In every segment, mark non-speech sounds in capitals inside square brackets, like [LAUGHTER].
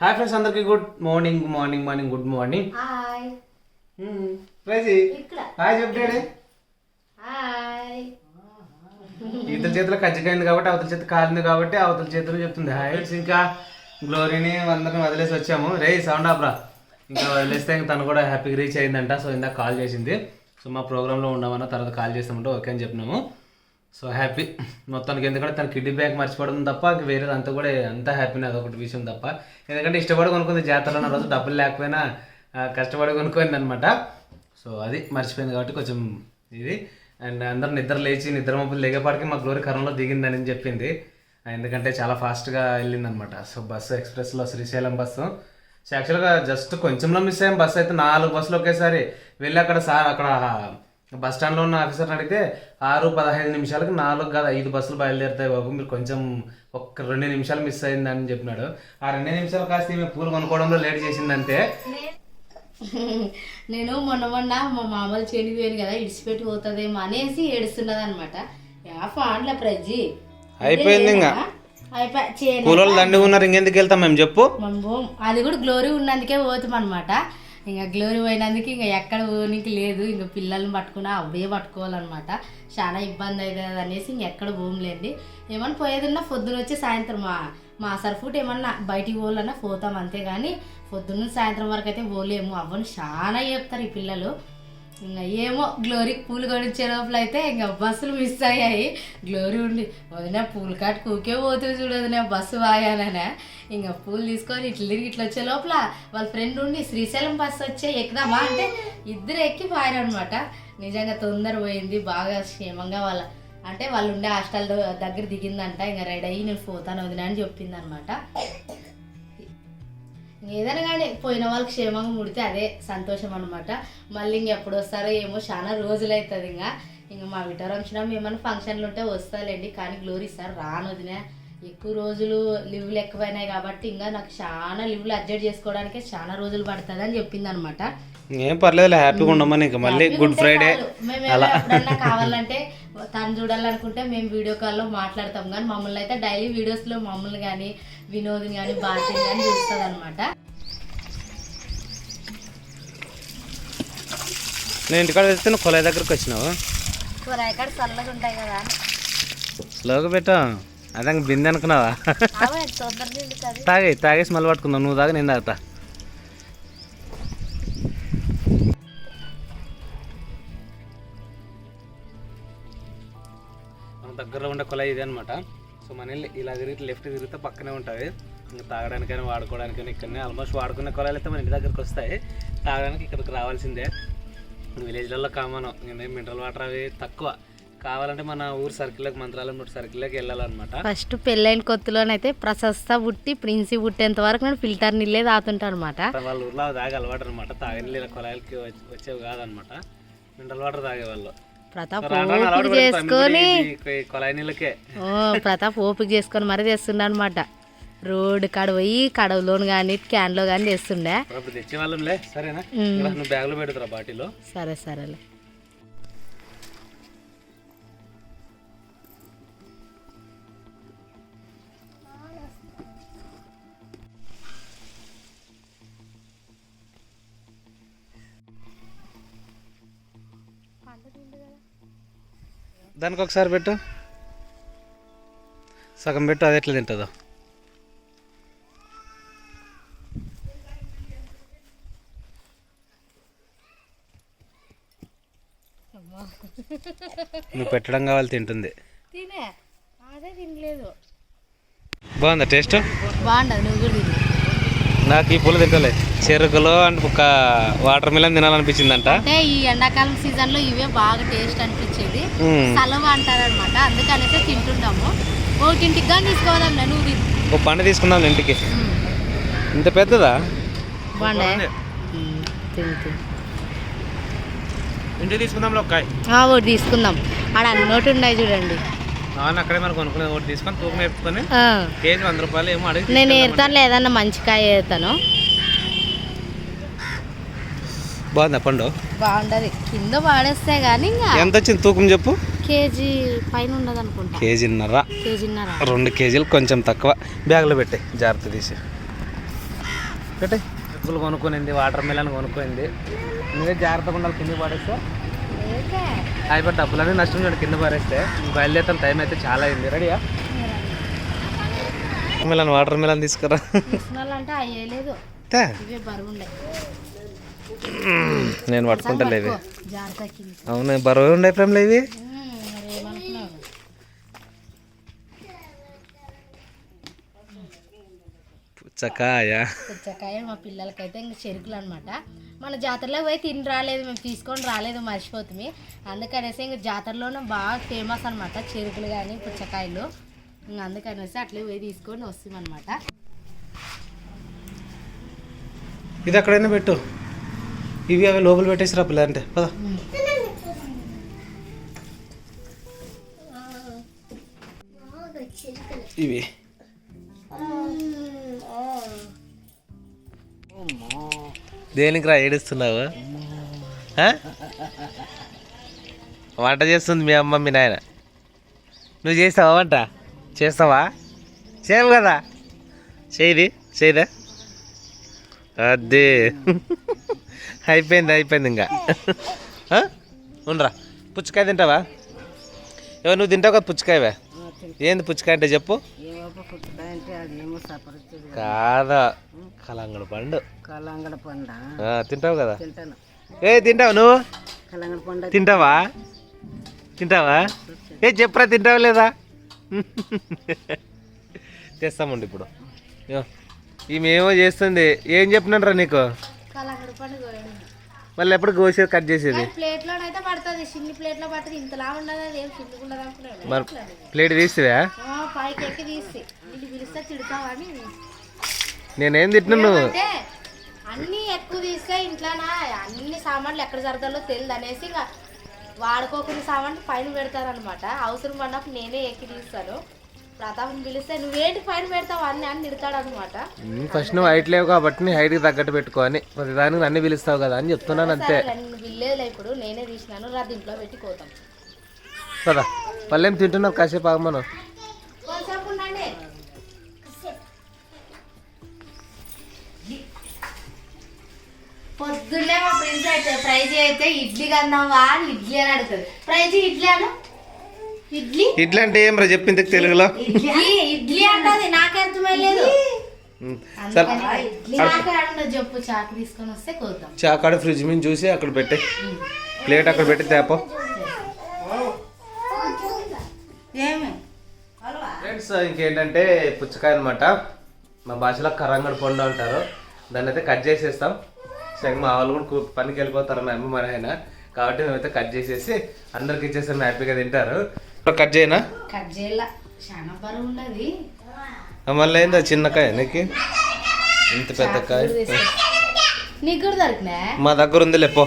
Hi friends అందరికి good morning morning morning good morning hi రైజీ. ఇక్కడ. Hi చెప్తాడే. Hi ఇతర చేతిలో కజ్జికాయింది కాబట్టి అవతల చేతి కాలింది కాబట్టి అవతల చేతిలో చెప్తుంది. హాయ్ ఇంకా గ్లోరీని అందరిని వదిలేసి వచ్చాము. రే సౌండ్ ఆబ్రా ఇంకా వదిలేస్తే ఇంకా తను కూడా హ్యాపీగా రీచ్ అయిందంట. సో ఇందాక కాల్ చేసింది. సో మా ప్రోగ్రాంలో ఉండమన్నా తర్వాత కాల్ చేస్తామంటే. ఓకే అని చెప్పినాము. సో హ్యాపీ మొత్తానికి ఎందుకంటే తన కిడ్నీ బ్యాగ్ మర్చిపోవడం తప్ప వేరేది అంతా కూడా అంతా హ్యాపీనే అదొకటి విషయం తప్ప. ఎందుకంటే ఇష్టపడి కొనుక్కుంది జాతరలో ఉన్న రోజు డబ్బులు లేకపోయినా కష్టపడి కొనుక్కుంది అనమాట సో అది మర్చిపోయింది కాబట్టి కొంచెం ఇది. అండ్ అందరూ నిద్ర లేచి నిద్ర మబ్బులు లేగేపాటికి మా గ్లోరీ కరంలో దిగిందని చెప్పింది. ఎందుకంటే చాలా ఫాస్ట్గా వెళ్ళింది అనమాట సో బస్సు ఎక్స్ప్రెస్లో శ్రీశైలం బస్సు సో యాక్చువల్గా జస్ట్ కొంచెంలో మిస్ అయ్యాం. బస్సు అయితే నాలుగు బస్సులు ఒకేసారి వెళ్ళి అక్కడ సార్ అక్కడ బస్ స్టాండ్లో ఉన్న ఆఫీసర్ని అడిగితే ఆరు పదహైదు నిమిషాలకు నాలుగు కాదు ఐదు బస్సులు బయలుదేరుతాయి బాబు మీరు కొంచెం ఒక్క రెండు నిమిషాలు మిస్ అయిందని చెప్పినాడు. ఆ రెండు నిమిషాలు కాస్త ఈమె పూలు కొనుక్కోవడంలో లేట్ చేసిందంతే [LAUGHS] నేను మొన్న మొన్న మా మామూలు చేనికి పోయాను కదా ఇడిచిపెట్టి పోతుందేమో అనేసి ఏడుస్తున్నది అనమాట యా ఫాన్ల ప్రజ్జి. అయిపోయింది ఇంకా. అయిపోయి దండిగా ఉన్నారు ఇంకెందుకు వెళ్తాం మేము చెప్పు. అది కూడా గ్లోరీ ఉన్నందుకే పోతాం అనమాట ఇంకా గ్లోరీ పోయినందుకు ఇంకా ఎక్కడ పోనీకి లేదు. ఇంకా పిల్లల్ని పట్టుకున్నా అవే పట్టుకోవాలన్నమాట. చాలా ఇబ్బంది అవుతుంది అనేసి ఇంకెక్కడ పోంలేండి. ఏమన్నా పోయేది ఉన్నా పొద్దున వచ్చి సాయంత్రం మా మా సర్ఫూట్ ఏమన్నా బయటికి పోవాలన్నా పోతాం అంతే కానీ పొద్దున్న సాయంత్రం వరకు అయితే పోలేము. అవ్వని చాలా చెప్తారు ఈ పిల్లలు. ఇంకా ఏమో గ్లోరీ పూలు కొనిచ్చే లోపల అయితే ఇంకా బస్సులు మిస్ అయ్యాయి. గ్లోరీ ఉండి వదిన పూలు కాటు కూకే పోతుంది చూడదు బస్సు వాయాననే. ఇంకా పూలు తీసుకొని ఇట్లా తిరిగి ఇట్లా వచ్చే లోపల వాళ్ళ ఫ్రెండ్ ఉండి శ్రీశైలం బస్సు వచ్చే ఎక్కుదామా అంటే ఇద్దరు ఎక్కి పారనమాట నిజంగా తొందర పోయింది బాగా క్షేమంగా వాళ్ళ అంటే వాళ్ళు ఉండే హాస్టల్ దగ్గర దిగిందంట ఇంకా రెడీ అయ్యి నేను పోతాను వదిన అని చెప్పింది అనమాట ఏదైనా కానీ పోయిన వాళ్ళు క్షేమంగా ముడితే అదే సంతోషం అనమాట మళ్ళీ ఇంక ఎప్పుడు వస్తారో ఏమో చాలా రోజులు అవుతుంది ఇంకా. ఇంకా మా విటరంశనం ఏమైనా ఫంక్షన్లు ఉంటే వస్తాలేండి కానీ గ్లోరీ సార్ రాను వదినా ఎక్కువ రోజులు లివ్లు ఎక్కువైనాయి కాబట్టి ఇంకా నాకు చాలా లివ్లు అడ్జస్ట్ చేసుకోవడానికి చాలా రోజులు పడుతుంది అని చెప్పింది అనమాట ఏం పర్లేదు హ్యాపీగా ఉండమని ఇంకా మళ్ళీ గుడ్ ఫ్రైడే ఎప్పుడన్నా [LAUGHS] కావాలంటే తను చూడాలనుకుంటే మేము వీడియో కాల్లో మాట్లాడతాం. కానీ మమ్మల్ని అయితే డైలీ వీడియోస్లో మమ్మల్ని కానీ వినోద్ని కానీ భారతిని కానీ చూస్తుంది అనమాట నేను ఇంటికాడ వెళ్తే నువ్వు కొలాయి దగ్గరకు వచ్చినావు? కూరగాయకాడ చల్లగా ఉంటాయి కదా స్లోగా పెట్టా. అదే బిందె అనుకున్నావా? అవే తొందర నిండు కదా తాగే తాగేసి మళ్ళీ పట్టుకుందాం. నువ్వు తాగా నేను తాగుతా. మన దగ్గరలో ఉండే కొలాయి ఇది అనమాట సో మన ఇలా తిరిగి లెఫ్ట్ తిరిగితే పక్కనే ఉంటుంది. ఇంకా తాగడానికైనా వాడుకోవడానికైనా ఇక్కడనే ఆల్మోస్ట్ వాడుకునే కొలాయిలు అయితే మన ఇంటి దగ్గరకు వస్తాయి. తాగడానికి ఇక్కడికి రావాల్సిందే. విలేజ్లలో కామన్ మినరల్ వాటర్ అవి తక్కువ. కావాలంటే మన ఊరు సర్కిల్లోకి మంత్రాలయం సర్కిల్లోకి వెళ్ళాలన్నమాట. ఫస్ట్ పెళ్ళైన కొత్తలోనైతే ప్రశస్త పుట్టి ప్రిన్సి పుట్టేంత వరకు నేను ఫిల్టర్ నీళ్ళే తాగుతుంటాను అనమాట వాళ్ళ ఊర్లో తాగే అలవాటు అనమాట తాగని నీళ్ళ వచ్చేవి కాదనమాట మినరల్ వాటర్ తాగేవాళ్ళు. ప్రతాప్ ఓపిక చేసుకొని ఓ ప్రతాప్ ఓపిక చేసుకొని మరీ తెస్తుండే అనమాట రోడ్డు కాడ పోయి కడవలోను కానీ క్యాన్లో కానీ తెస్తుండే. అప్పుడు తెచ్చే దానికి ఒకసారి పెట్టు. సగం పెట్టు అది ఎట్లా తింటుందో. నువ్వు పెట్టడం కావాలి తింటుంది. బాగుందా టేస్ట్? బాగుండదు నాకు ఈ పూలు తింటలే. చెరుకులో అండ్ ఒక వాటర్ మిలన్ తినాలనిపించిందంట. అంటే ఈ ఎండాకాలం సీజన్లో ఇవే బాగా టేస్ట్ అనిపించేది. సలవ అంటారనమాట అందుకనేసి తింటుంటాము. ఒకటింటికి కానీ తీసుకోదాం నువ్వు తిను. ఒక పండు తీసుకుందాం ఇంటికి. ఇంత పెద్దదా? ఇంటికి తీసుకుందాం ఒకటి తీసుకుందాం. ఆడ అన్నోటి ఉన్నాయి చూడండి. అవును అక్కడే మనకు కొనుక్కునేది ఒకటి తీసుకొని తూకం వేపుకొని ఆ, కేజీ వంద రూపాయలు ఏమో అడిగి నేను ఏరుతాను లేదన్నా మంచి కాయ ఏరుతాను. బాగుందా పండు? బాగుండదు. కింద పాడేస్తే కానీ ఇంకా ఎంత వచ్చింది తూకం చెప్పు? కేజీ పైన ఉండదు అనుకుంటా. కేజీన్నర. కేజీన్నర. రెండు కేజీలు కొంచెం తక్కువ. బ్యాగ్లో పెట్టే జాగ్రత్త తీసి. పెట్టే ఎప్పులు కొనుక్కొనింది వాటర్ మిలన్ కొనుక్కోయింది నువ్వే జాగ్రత్తగా ఉండాలి కింద పడేస్తే. అయిపోయి డబ్బులన్నీ నష్టం చూడండి కింద పడేస్తే. బయలుదేరుతాం టైం అయితే చాలా అయింది. రెడీయా మిలన్ వాటర్ మిలన్ తీసుకురా. అంటే అయ్యేలేదు తే. ఇవే బరువు ఉండే [CLEARS THROAT] నేను పట్టుకుంటా కింద అవును బరువు ఉండే ప్రేమలు ఇవి? పుచ్చకాయ. పుచ్చకాయ మా పిల్లలకైతే ఇంకా చెరుకులు అనమాట మన జాతరలో పోయి తిని రాలేదు మేము తీసుకొని రాలేదు మర్చిపోతుంది అందుకనేసి ఇంకా జాతరలోనే బాగా ఫేమస్ అనమాట చెరుకులు కానీ పుచ్చకాయలు. ఇంకా అందుకనేసి అట్లే పోయి తీసుకొని వస్తాం అనమాట ఇది ఎక్కడైనా పెట్టు. ఇవి అవి లోపల పెట్టేసిరా పిల్ల అంటే పద. ఇవి. దేనికి రా ఏడుస్తున్నావు వంట చేస్తుంది మీ అమ్మ మీ నాయన. నువ్వు చేస్తావా వంట? చేస్తావా? చేయవు కదా. చేయది చేయదా అదే అయిపోయింది అయిపోయింది ఇంకా? ఉండరా. పుచ్చకాయ తింటావా? ఎవరు నువ్వు తింటావు కదా పుచ్చకాయవే. ఏంది పుచ్చకాయ అంటే చెప్పు. కాదా. కలంగడ పండు. కలంగడ పండ? తింటావు కదా? తింటాను. ఏ తింటావు నువ్వు? కలంగడ పండు తింటావా? తింటావా? ఏ చెప్పరా తింటావా లేదా? తెస్తామండి ఇప్పుడు. ఈమె ఏమో చేస్తుంది. ఏం చెప్పినారా నీకు? కలంగడ పండు మళ్ళీ ఎప్పుడు కోసేది కట్ చేసేది? ప్లేట్లో అయితే పడుతుంది. చిన్ని ప్లేట్లో పడుతుంది. ఇంతలా ఉండదు? అది ఏం చిన్నగుండదు అనుకున్నాను మరి ప్లేట్ తీసివా? పైకి ఎక్కి తీసి. వీళ్ళు పిలిస్తే తిడతావని నేనేం తిట్టినా నువ్వు? అంటే అన్ని ఎక్కువ తీస్తే ఇంట్లోనా? అన్ని సామాన్లు ఎక్కడ జరగాలో తెలియదు అనేసి ఇంకా వాడుకోకుండా సామాన్లు పైన పెడతారనమాట అవసరం పడినప్పుడు నేనే ఎక్కి తీస్తాను. ప్రతాప్ని పిలిస్తే నువ్వేంటి పైన పెడతావు అన్ని అని తిడతాడు అనమాట ఫస్ట్ నువ్వు హైట్ లేవు కాబట్టి నీ హైట్కి తగ్గట్టు పెట్టుకో అని. ప్రతి దానికి అన్ని పిలుస్తావు కదా అని చెప్తున్నాను అంతే. నువ్వు విల్లేదులే ఇప్పుడు నేనే తీసినాను రా దీంట్లో పెట్టి కోతాం కదా వాళ్ళు ఏం తింటున్నావు కాసేపు ఆగమను పొద్దున్నే మా ఫ్రెండ్స్ అయితే ఫ్రైజీ అయితే ఇడ్లీ కందావా అని ఇడ్లీ అని అడుగుతుంది ఫ్రైజీ ఇడ్లీ అను? ఇడ్లీ? ఇట్లా అంటే ఏం రా చెప్పింది తెలుగులో? ఇడ్లీ. అంటది నాకే చెప్పు చాకు తీసుకొని వస్తే కోద్దాం. చాకాడ ఫ్రిడ్జ్ మీద చూసి అక్కడ పెట్టే. ప్లేట్ అక్కడ పెట్టి తేపో ఫ్రెండ్స్ ఇంకేంటంటే పుచ్చకాయ అనమాట మా భాషలో కరంగడి పండు అంటారు. దాన్ని అయితే కట్ చేసేస్తాం. సరే మా వాళ్ళు కూడా కు- పనికి వెళ్ళిపోతారు మా అమ్మ మన ఆయన. కాబట్టి మేమైతే కట్ చేసేసి అందరికి ఇచ్చేస్తాం హ్యాపీగా తింటారు. కట్ చేయనా? కట్ చేయాల. చాలా బరువు ఉన్నది. ఆ, మళ్ళీ ఏంది చిన్న కాయ నీకు? ఇంత పెద్ద కాయ? నీకు కూడా దొరికినా మా దగ్గర ఉంది లేపో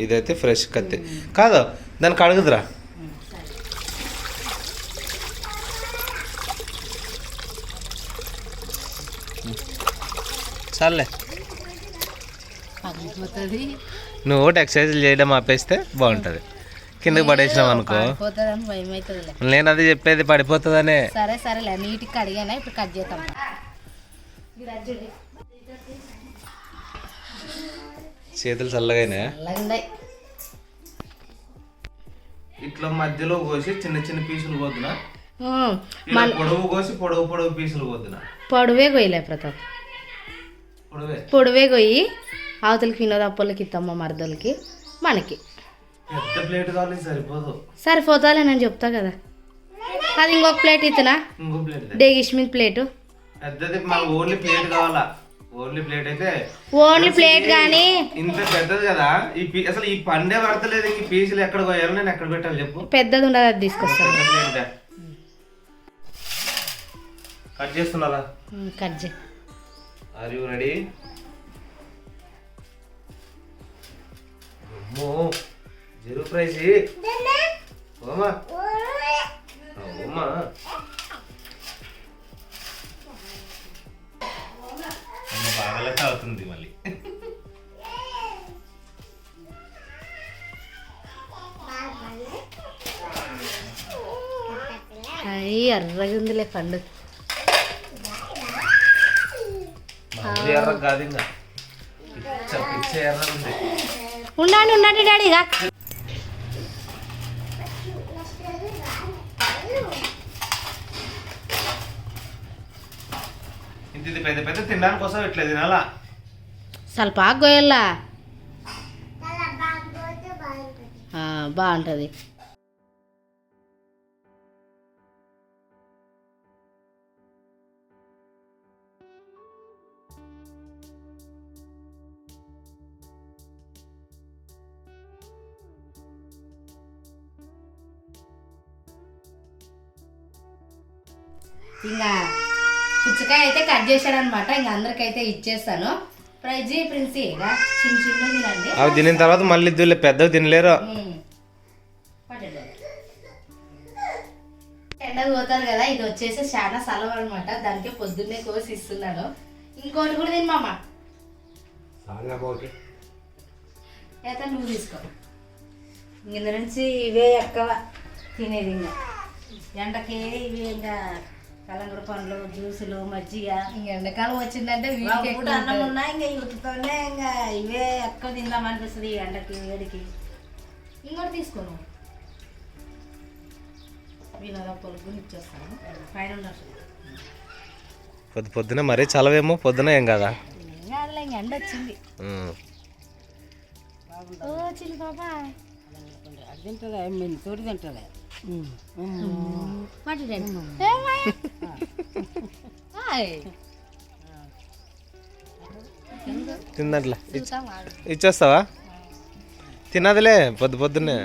ఇదైతే ఫ్రెష్ కత్తి. కాదు దానికి అడుగుదురా చాలే. నువ్వు ఒకటి ఎక్సర్సైజ్ చేయడం ఆపేస్తే బాగుంటుంది. కిందకి పడేసినాం అనుకో. పడిపోతుంది అని భయం అవుతుందిలే నేను అది చెప్పేది పడిపోతుందనే. సరే సరేలే నీట్గా కడిగానా? ఇప్పుడు కట్ చేద్దాం. చేతులు చల్లగానే ఇట్లా మధ్యలో కోసి చిన్న చిన్న పీసులు ఉమ్, ఇలా పొడవు కోసి పొడవు పొడవు పీసులు కొద్దునా పొడవే కొయ్యలే ప్రతాప్. పొడవే. పొడవే కొయ్యి. అవతలకి వినోద అప్పలకి ఇస్తాం మరదలకి మనకి. పెద్ద ప్లేట్ కావాలి సరిపోదు. సరిపోతాలే నేను చెప్తా కదా. అది ఇంకొక ప్లేట్ ఇస్తున్నా ఇంకో ప్లేట్ డేగిష్మిన్ ప్లేటు? పెద్దది మాకు ఓన్లీ ప్లేట్ కావాలా? ఓన్లీ ప్లేట్ అయితే ఓన్లీ ప్లేట్ కానీ ఇంత పెద్దది కదా. ఈ పీ అసలు ఈ పండే పడతలేదు ఈ పీసులు ఎక్కడ పోయాలి నేను ఎక్కడ పెట్టాలి చెప్పు. పెద్దది ఉండదు అది తీసుకొస్తాను పెద్ద ప్లేట్. కట్ చేస్తున్నారా కట్ చేయి. Are you ready? అమ్మో. జీరో ప్రైస్ ఓమా ఓమా బాగా అవుతుంది మళ్ళీ. అయ్యి పండు. ఎర్ర కాదు ఇంకా. ఉండండి ఉండండి డాడీగా ఇది పెద్ద పెద్ద తినడానికి కోసం ఇట్లా తినాలా స్వల్ప గొయ్యల్లా బాగుంటుంది ఇంకా పుచ్చకాయ అయితే కట్ చేశాడు అనమాట ఇంకా అందరికైతే ఇచ్చేస్తాను. ప్రైజీ ప్రిన్సీ ఇక చిన్న చిన్న తినండి. అవి తినిన తర్వాత మళ్ళీ ఇద్దరు పెద్దవి తినలేరు. ఎండకు పోతారు కదా ఇది వచ్చేసి చాలా సలవ అనమాట. దానికి పొద్దున్నే కోసి ఇస్తున్నాను. ఇంకోటి కూడా తిని మామ. అయితే నువ్వు తీసుకో. ఇంక నుంచి ఇవే ఎక్కువ తినేది ఇంకా. ఎండకి ఇవి ఇంకా కలంగర పండ్లు జ్యూసులు మజ్జిగ. ఇంక ఎండాకాలం వచ్చిందంటే వీటికి అన్నం. ఉన్నా ఇంకా వీటితోనే ఇంకా ఇవే ఎక్కువ తిందాం అనిపిస్తుంది ఈ ఎండకి వేడికి. ఇంకోటి తీసుకోను. వీళ్ళ పొలుగుని ఇచ్చేస్తాను. పైన ఉండదు పొద్దు పొద్దున మరీ చలవేమో పొద్దున ఏం కదా? కాదులే ఇంక ఎండ వచ్చింది. ఓ చిన్న పాప. అది తింటుందా మెంతోటి తింటుందా. మాట్లాడండి ఇచ్చేస్తావా? తినదులే పొద్దు పొద్దున్నే.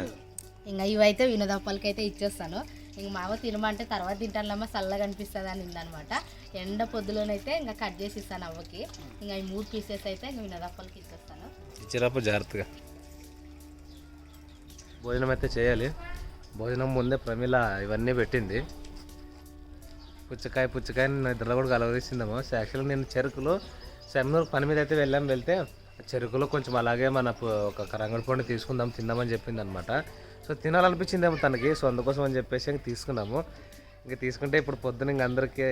ఇంకా ఇవైతే వినోదప్పలకి అయితే ఇచ్చేస్తాను. ఇంక మావ తినమంటే తర్వాత తింటానులేమో చల్లగా అనిపిస్తుంది అని ఉందనమాట ఎండ పొద్దులోనైతే ఇంకా కట్ చేసి ఇస్తాను అవ్వకి. ఇంకా ఈ మూడు పీసెస్ అయితే ఇంక వినోదప్పలకి ఇచ్చేస్తాను. ఇచ్చినప్పుడు జాగ్రత్తగా. భోజనం అయితే చేయాలి. భోజనం ముందే ప్రమిళ ఇవన్నీ పెట్టింది. పుచ్చకాయ పుచ్చకాయ నిద్రలో కూడా కలవరిసిందేమో. యాక్చువల్గా నేను చెరుకులో సెమినూర్ పని మీద అయితే వెళ్ళాం వెళ్తే చెరుకులో కొంచెం అలాగే మన ఒక రంగడి పండు తీసుకుందాం తిందామని చెప్పింది అనమాట సో తినాలనిపించిందేమో తనకి. సో అందుకోసం అని చెప్పేసి ఇంక తీసుకున్నాము. ఇంక తీసుకుంటే ఇప్పుడు పొద్దున ఇంక అందరికీ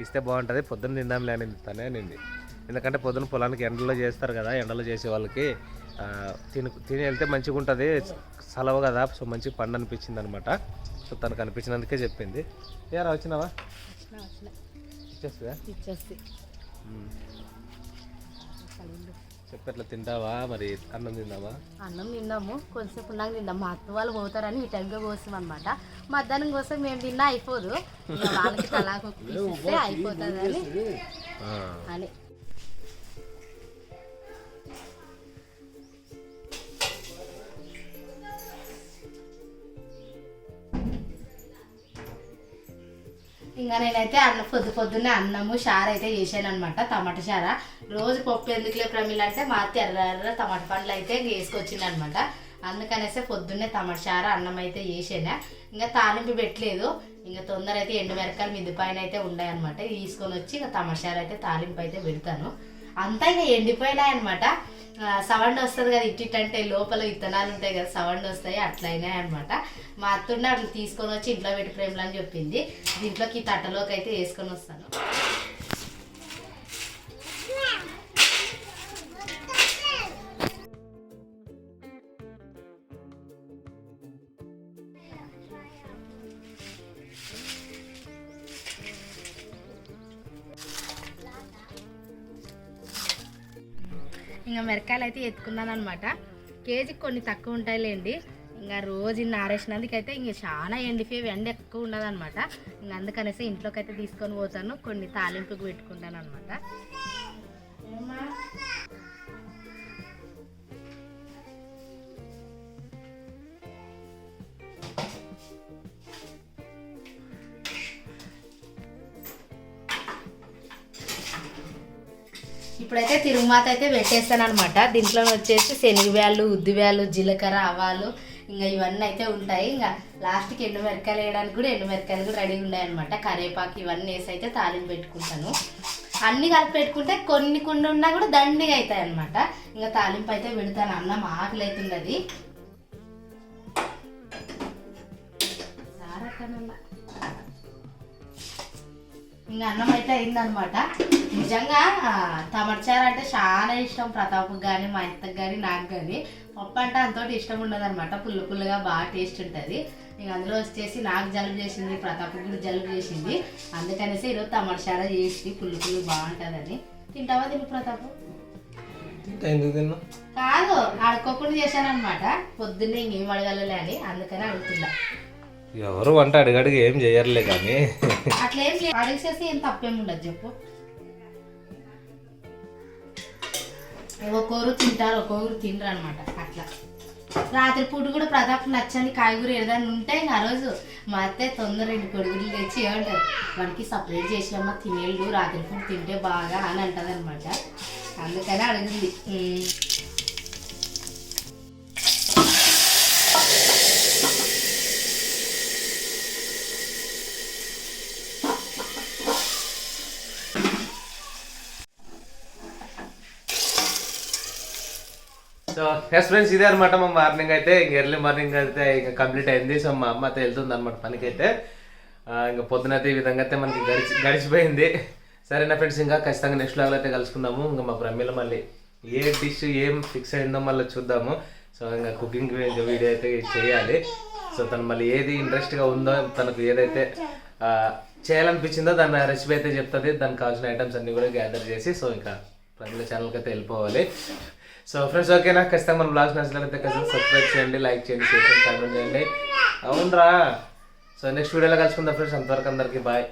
ఇస్తే బాగుంటుంది. పొద్దున్న తిందాంలే అని తనే అనింది. ఎందుకంటే పొద్దున పొలానికి ఎండలో చేస్తారు కదా ఎండలో చేసే వాళ్ళకి తిని తిని వెళ్తే మంచిగా ఉంటుంది సెలవ కదా సో మంచి పండు అనిపించింది అనమాట సో తనకు అనిపించినందుకే చెప్పింది. ఏరా వచ్చినావా? ఇచ్చేస్తుందా? ఇచ్చేస్తే చెప్పు ఎట్లా తింటావా మరి? అన్నం తిందామా? అన్నం తిన్నాము కొంచెంసేపు ఉన్నాక తిందాం. మా అత్త వాళ్ళు పోతారని ఈ టైంలో కోసాం అనమాట మధ్యాహ్నం కోసం మేము తిన్నా అయిపోదు. వాళ్ళకి తలాకు అయిపోతుందని ఆ. అని. ఇంకా నేనైతే అన్న పొద్దు పొద్దున్నే అన్నము షార్ అయితే చేశాను అనమాట టమాటా షార. రోజు పప్పు ఎందుకులే ప్రమిళ అంటే మా అత్త ఎర్ర ఎర్ర టమాటా పండ్లు అయితే వేసుకొచ్చింది అనమాట అందుకనేసి పొద్దున్నే టమాటా షార అన్నం అయితే చేసాను ఇంకా తాలింపు పెట్టలేదు. ఇంకా తొందర అయితే ఎండు మిరకాయలు మిద్ది పైన అయితే ఉన్నాయి అనమాట తీసుకొని వచ్చి ఇంకా టమాటా షార అయితే తాలింపు అయితే పెడతాను. అంతా ఇంకా ఎండిపోయినాయి అనమాట సౌండ్ వస్తుంది కదా ఇట్టి అంటే లోపల విత్తనాలు ఉంటాయి కదా సవండ్ వస్తాయి అట్లయినాయి అనమాట మా అత్తుండే అట్లా తీసుకొని వచ్చి ఇంట్లో పెట్టి ప్రేమలు అని చెప్పింది. దీంట్లోకి తట్టలోకి అయితే వేసుకొని వస్తాను. ఇంకా మిరకాయలు అయితే ఎత్తుకున్నాను అనమాట కేజీకి కొన్ని తక్కువ ఉంటాయిలేండి. ఇంకా రోజు ఇన్ని ఆరేసినందుకైతే ఇంక చాలా ఎండిపోయి ఎండ ఎక్కువ ఉండదన్నమాట. ఇంకా అందుకనేసి ఇంట్లోకి అయితే తీసుకొని పోతాను కొన్ని తాలింపుకి పెట్టుకుంటాను అనమాట ఇప్పుడైతే తిరుగుమాత అయితే పెట్టేస్తాను అనమాట దీంట్లో వచ్చేసి శనగబ్యాలు ఉద్దివేలు జీలకర్ర ఆవాలు ఇంకా ఇవన్నీ అయితే ఉంటాయి. ఇంకా లాస్ట్కి ఎండు మిరకాయలు వేయడానికి కూడా ఎండు మిరకాయలు కూడా రెడీ ఉన్నాయి అనమాట కరివేపాకు ఇవన్నీ వేసి అయితే తాలింపు పెట్టుకుంటాను. అన్ని కలిపి పెట్టుకుంటే కొన్ని కొన్ని ఉన్నా కూడా దండిగా అవుతాయి అనమాట ఇంకా తాలింపు అయితే పెడతాను. అన్నం ఆకలి అవుతున్నది ఇంకా అన్నం అయితే అయిందనమాట నిజంగా ఆ, అంటే చాలా ఇష్టం. ప్రతాప్కి కానీ మా అత్తకి కానీ నాకు కానీ పప్పు అంటే అంతటి ఇష్టం ఉండదు పుల్ల పుల్లగా బాగా టేస్ట్ ఉంటుంది. ఇంక అందులో వచ్చేసి నాకు జలుబు చేసింది ప్రతాప్కి కూడా జలుబు చేసింది. అందుకనేసి ఈరోజు టమాటాచార చేసి పుల్లు పుల్లు బాగుంటుందని. తింటావా తిని ప్రతాప్? కాదు అడుక్కోకుండా చేశానమాట పొద్దున్నే ఇంకేం అడగలలే అని అందుకని అడుగుతున్నా. ఎవరు వంట అడిగడిగి ఏం చేయర్లే కానీ. అట్లేం లేదు అడిగేసేసి ఏం తప్పేం ఉండదు చెప్పు. ఒక్కొరు తింటారు ఒక్కొక్కరు తినరు అనమాట అట్లా. రాత్రి పూట కూడా ప్రతాప్ నచ్చని కాయగూర ఏదైనా ఉంటే ఆ రోజు మా అత్తే తొందర రెండు కొడుకులు తెచ్చి ఏమంటారు వాడికి సపరేట్ చేసినమ్మా తినేళ్ళు రాత్రి పూట తింటే బాగా అని అంటదనమాట అందుకని అడిగింది. ఎస్ ఫ్రెండ్స్ ఇదే అనమాట మా మార్నింగ్ అయితే. ఇంక ఎర్లీ మార్నింగ్ అయితే ఇంకా కంప్లీట్ అయింది. సో మా అమ్మ అయితే వెళ్తుంది అనమాట పనికైతే. అయితే ఇంకా పొద్దునైతే ఈ విధంగా అయితే మనకి గడిచి గడిచిపోయింది. సరేనా ఫ్రెండ్స్ ఇంకా ఖచ్చితంగా నెక్స్ట్ లాగా అయితే కలుసుకుందాము. ఇంకా మా ప్రమీల మళ్ళీ ఏ డిష్ ఏం ఫిక్స్ అయిందో మళ్ళీ చూద్దాము. సో ఇంకా కుకింగ్ వీడియో అయితే చేయాలి. సో తను మళ్ళీ ఏది ఇంట్రెస్ట్గా ఉందో తనకు ఏదైతే చేయాలనిపించిందో దాని రెసిపీ అయితే చెప్తుంది. దానికి కావాల్సిన ఐటమ్స్ అన్ని కూడా గ్యాదర్ చేసి సో ఇంకా ప్రజల ఛానల్కి అయితే వెళ్ళిపోవాలి. సో ఫ్రెండ్స్ ఓకేనా ఖచ్చితంగా మన బ్లాగ్స్ నచ్చినట్లయితే ఖచ్చితంగా సబ్స్క్రైబ్ చేయండి లైక్ చేయండి షేర్ చేయండి కామెంట్ చేయండి. అవునరా? సో నెక్స్ట్ వీడియోలో కలుసుకుందాం ఫ్రెండ్స్ అంతవరకు అందరికీ బాయ్